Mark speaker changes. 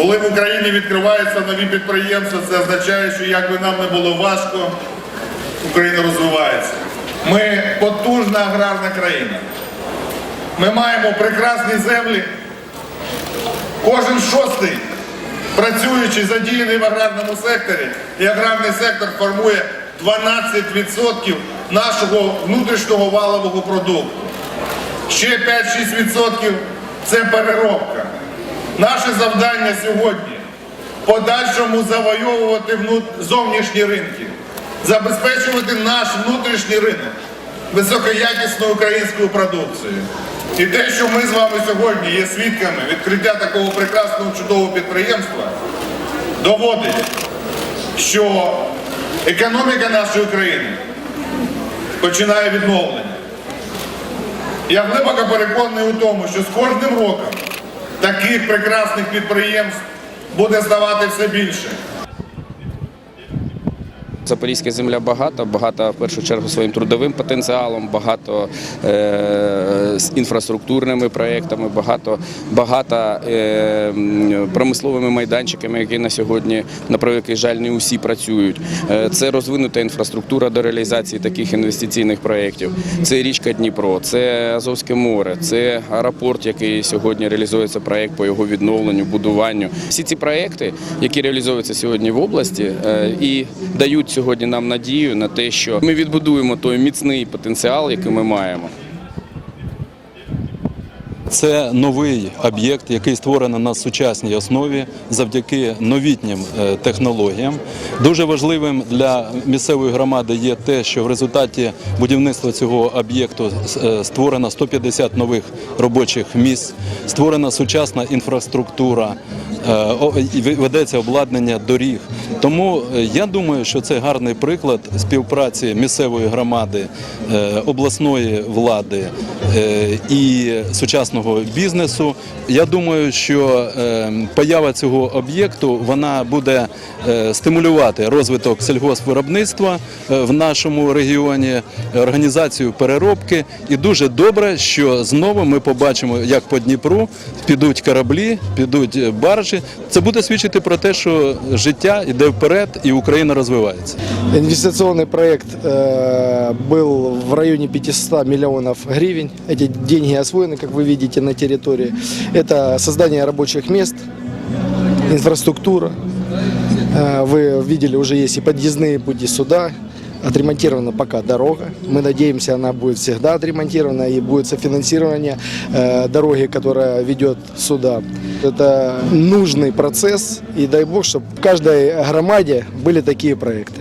Speaker 1: Коли в Україні відкриваються нові підприємства, це означає, що як би нам не було важко, Україна розвивається. Ми потужна аграрна країна. Ми маємо прекрасні землі. Кожен шостий працюючий задіяний в аграрному секторі, і аграрний сектор формує 12% нашого внутрішнього валового продукту. Ще 5-6% це переробка. Наше завдання сьогодні подальшому завойовувати зовнішні ринки, забезпечувати наш внутрішній ринок високоякісною українською продукцією. І те, що ми з вами сьогодні є свідками відкриття такого прекрасного чудового підприємства, доводить, що економіка нашої країни починає відновлення. Я глибоко переконаний у тому, що з кожним роком таких прекрасних підприємств буде здавати все більше.
Speaker 2: Запорізька земля багата, багата в першу чергу своїм трудовим потенціалом, багато е, з інфраструктурними проєктами, багато, багато е, промисловими майданчиками, які на сьогодні, на превеликий жаль, не усі працюють. Е, це розвинута інфраструктура до реалізації таких інвестиційних проєктів. Це річка Дніпро, це Азовське море, це аеропорт, який сьогодні реалізується проєкт по його відновленню, будуванню. Всі ці проєкти, які реалізуються сьогодні в області, е, і дають сьогодні нам надію на те, що ми відбудуємо той міцний потенціал, який ми маємо.
Speaker 3: Це новий об'єкт, який створений на сучасній основі завдяки новітнім е, технологіям. Дуже важливим для місцевої громади є те, що в результаті будівництва цього об'єкту е, створено 150 нових робочих місць, створена сучасна інфраструктура, е, ведеться обладнання доріг. Тому я думаю, що це гарний приклад співпраці місцевої громади, обласної влади і сучасного бізнесу. Я думаю, що е, поява цього об'єкту вона буде е, стимулювати розвиток сільгоспвиробництва е, в нашому регіоні, організацію переробки. І дуже добре, що знову ми побачимо, як по Дніпру підуть кораблі, підуть баржі. Це буде свідчити про те, що життя йде вперед і Україна розвивається.
Speaker 4: Инвестиционный проект э, был в районе 500 миллионов гривен. Эти деньги освоены, как вы Видите, на территории. Это создание рабочих мест, инфраструктура. Э, Вы видели, уже есть и подъездные пути сюда. Отремонтирована пока дорога. Мы надеемся, она будет всегда отремонтирована и будет софинансирование э, дороги, которая ведет сюда. Это нужный процесс, и дай бог, чтобы в каждой громаде были такие проекты.